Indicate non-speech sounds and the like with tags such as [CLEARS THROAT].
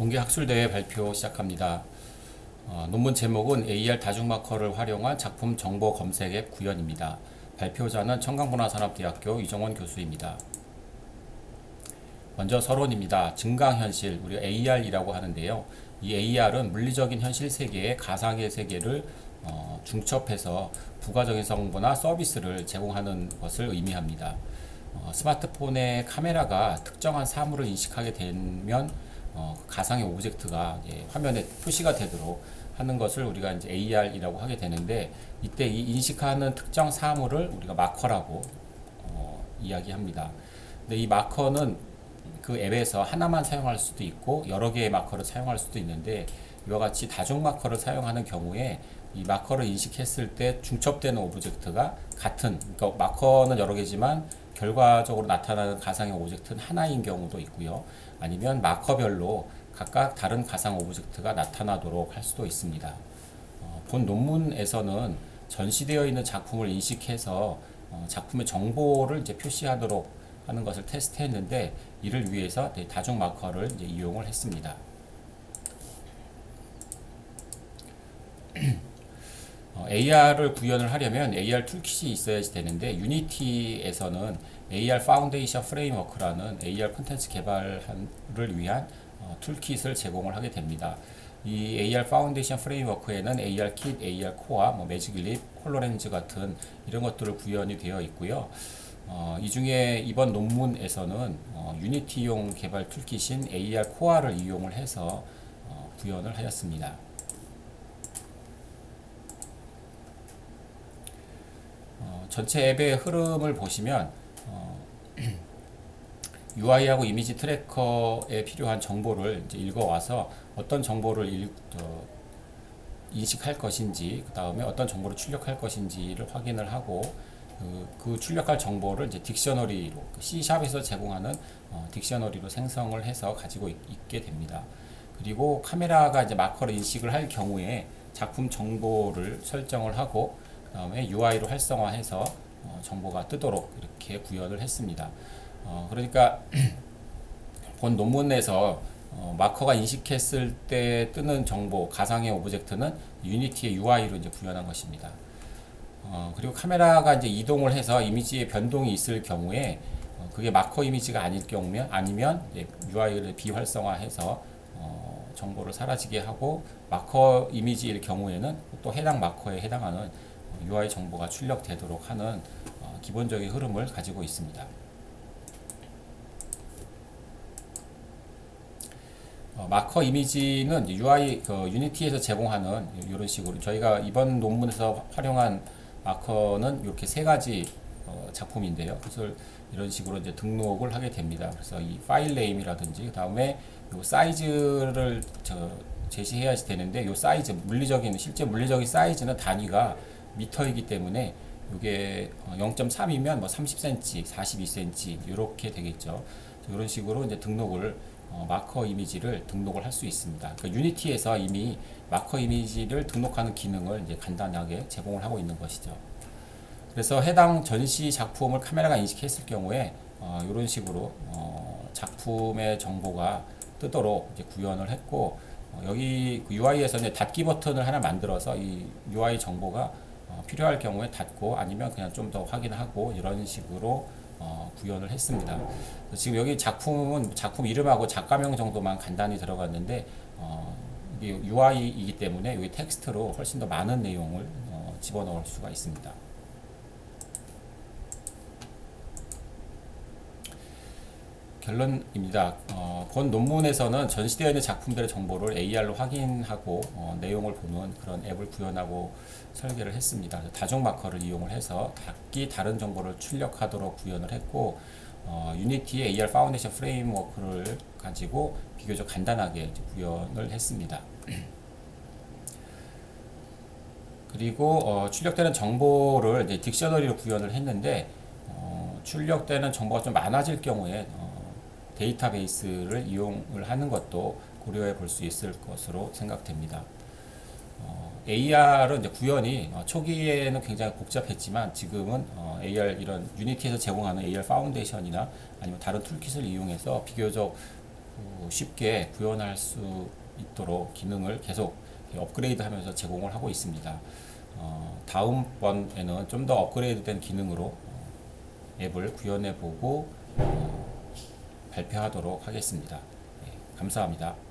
동계 학술대회 발표 시작합니다. 어, 논문 제목은 AR 다중마커를 활용한 작품 정보 검색 앱 구현입니다. 발표자는 청강문화산업대학교 이정원 교수입니다. 먼저 서론입니다. 증강현실, 우리가 AR이라고 하는데요. 이 AR은 물리적인 현실 세계에 가상의 세계를 어, 중첩해서 부가적인 정보나 서비스를 제공하는 것을 의미합니다. 어, 스마트폰의 카메라가 특정한 사물을 인식하게 되면 어, 가상의 오브젝트가 이제 화면에 표시가 되도록 하는 것을 우리가 이제 AR이라고 하게 되는데 이때 이 인식하는 특정 사물을 우리가 마커라고 어, 이야기합니다. 근데 이 마커는 그 앱에서 하나만 사용할 수도 있고 여러 개의 마커를 사용할 수도 있는데 이와 같이 다중 마커를 사용하는 경우에 이 마커를 인식했을 때 중첩되는 오브젝트가 같은 그러니까 마커는 여러 개지만 결과적으로 나타나는 가상의 오브젝트는 하나인 경우도 있고요. 아니면 마커별로 각각 다른 가상 오브젝트가 나타나도록 할 수도 있습니다. 어, 본 논문에서는 전시되어 있는 작품을 인식해서 어, 작품의 정보를 이제 표시하도록 하는 것을 테스트했는데 이를 위해서 네, 다중 마커를 이용을 했습니다. AR을 구현을 하려면 AR 툴킷이 있어야 되는데 유니티에서는 AR 파운데이션 프레임워크라는 AR 콘텐츠 개발을 위한 어, 툴킷을 제공을 하게 됩니다. 이 AR 파운데이션 프레임워크에는 AR 킷, AR 코어, 뭐 매직 립, 홀로렌즈 같은 이런 것들을 구현이 되어 있고요. 어, 이 중에 이번 논문에서는 어, 유니티용 개발 툴킷인 AR 코어를 이용을 해서 어, 구현을 하였습니다. 어, 전체 앱의 흐름을 보시면 어, UI하고 이미지 트래커에 필요한 정보를 이제 읽어와서 어떤 정보를 일, 어, 인식할 것인지 그 다음에 어떤 정보를 출력할 것인지를 확인을 하고 그, 그 출력할 정보를 이제 딕셔너리로 C샵에서 제공하는 어, 딕셔너리로 생성을 해서 가지고 있, 게 됩니다. 그리고 카메라가 이제 마커를 인식을 할 경우에 작품 정보를 설정을 하고 그 다음에 UI로 활성화해서 어, 정보가 뜨도록 이렇게 구현을 했습니다. 어, 그러니까 [CLEARS THROAT] 본 논문에서 어, 마커가 인식했을 때 뜨는 정보 가상의 오브젝트는 유니티의 UI로 이제 구현한 것입니다. 어, 그리고 카메라가 이제 이동을 해서 이미지에 변동이 있을 경우에 어, 그게 마커 이미지가 아닐 경우면 아니면 UI를 비활성화해서 어, 정보를 사라지게 하고 마커 이미지일 경우에는 또 해당 마커에 해당하는 UI 정보가 출력되도록 하는 어, 기본적인 흐름을 가지고 있습니다. 어, 마커 이미지는 UI 그 유니티에서 제공하는 이런 식으로 저희가 이번 논문에서 활용한 마커는 이렇게 세 가지 어, 작품인데요. 그래서 이런 식으로 이제 등록을 하게 됩니다. 그래서 이 파일 네임이라든지 그 다음에 요 사이즈를 저 제시해야 되는데 요 사이즈 물리적인 실제 물리적인 사이즈는 단위가 미터이기 때문에 이게 0.3이면 뭐 30cm, 42cm 이렇게 되겠죠. 이런 식으로 이제 등록을 어, 마커 이미지를 등록을 할 수 있습니다. 그러니까 유니티에서 이미 마커 이미지를 등록하는 기능을 이제 간단하게 제공을 하고 있는 것이죠. 그래서 해당 전시 작품을 카메라가 인식했을 경우에 어, 이런 식으로 어, 작품의 정보가 뜨도록 이제 구현을 했고 어, 여기 UI에서 그 이제 닫기 버튼을 하나 만들어서 이 UI 정보가 어, 필요할 경우에 닫고 아니면 그냥 좀 더 확인하고 이런 식으로 어, 구현을 했습니다. 지금 여기 작품은 작품 이름하고 작가명 정도만 간단히 들어갔는데 어, 이게 UI이기 때문에 여기 텍스트로 훨씬 더 많은 내용을 어, 집어넣을 수가 있습니다. 결론입니다. 어, 본 논문에서는 전시되어 있는 작품들의 정보를 AR로 확인하고 어, 내용을 보는 그런 앱을 구현하고 설계를 했습니다. 다중 마커를 이용을 해서 각기 다른 정보를 출력하도록 구현을 했고 어, 유니티의 AR 파운데이션 프레임워크를 가지고 비교적 간단하게 구현을 했습니다. [CLEARS THROAT] 그리고 어, 출력되는 정보를 딕셔너리로 구현을 했는데 어, 출력되는 정보가 좀 많아질 경우에 어, 데이터베이스를 이용을 하는 것도 고려해 볼 수 있을 것으로 생각됩니다. 어, AR은 이제 구현이 어, 초기에는 굉장히 복잡했지만 지금은 어, AR 이런 유니티에서 제공하는 AR 파운데이션이나 아니면 다른 툴킷을 이용해서 비교적 어, 쉽게 구현할 수 있도록 기능을 계속 업그레이드 하면서 제공을 하고 있습니다. 어, 다음번에는 좀 더 업그레이드 된 기능으로 어, 앱을 구현해 보고 어, 발표하도록 하겠습니다. 예, 감사합니다.